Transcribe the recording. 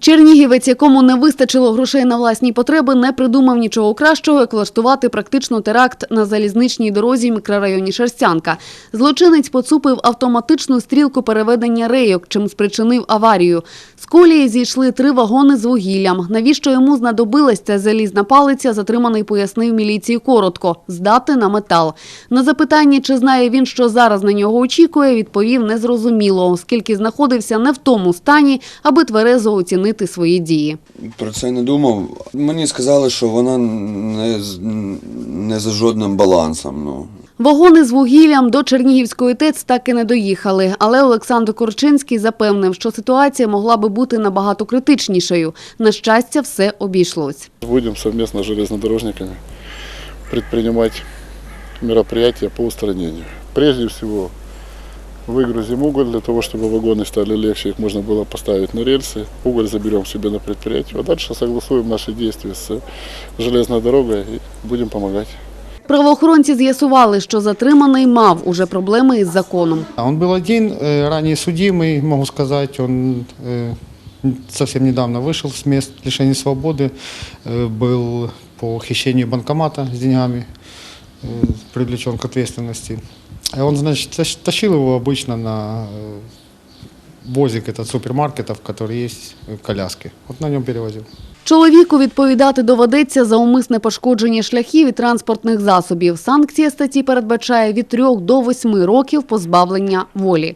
Чернігівець, якому не вистачило грошей на власні потреби, не придумав нічого кращого, як влаштувати практично теракт на залізничній дорозі в мікрорайоні Шерстянка. Злочинець поцупив автоматичну стрілку переведення рейок, чим спричинив аварію. З колії зійшли три вагони з вугіллям. Навіщо йому знадобилась ця залізна палиця, затриманий пояснив міліції коротко – здати на метал. На запитання, чи знає він, що зараз на нього очікує, відповів незрозуміло, оскільки знаходився не в тому стані, аби тверезо оцінити свої дії. Про це не думав. Мені сказали, що вона не, з- не за жодним балансом. Ну. Вагони з вугіллям до Чернігівської ТЕЦ так і не доїхали, але Олександр Корчинський запевнив, що ситуація могла би бути набагато критичнішою. На щастя, все обійшлось. Будем совместно с железнодорожниками предпринимать мероприятия по устранению. Прежде всего, выгрузим уголь для того, чтобы вагоны стали легче, их можно было поставить на рельсы. Уголь заберем себе на предприятие. А дальше согласуем наши действия с железной дорогой и будем помогать. Правоохоронці з'ясували, що затриманий мав уже проблеми із законом. А Он был один, э, ранее судимый, могу сказать, он э, совсем недавно вышел с мест лишения свободы, э, был по хищению банкомата с деньгами, э, привлечен к ответственности. И Он, значит, тащ- тащил его обычно на э, возик этот супермаркетов, который есть э, коляски. Вот на нем перевозил. Чоловіку відповідати доведеться за умисне пошкодження шляхів і транспортних засобів. Санкція статті передбачає від 3 до 8 років позбавлення волі.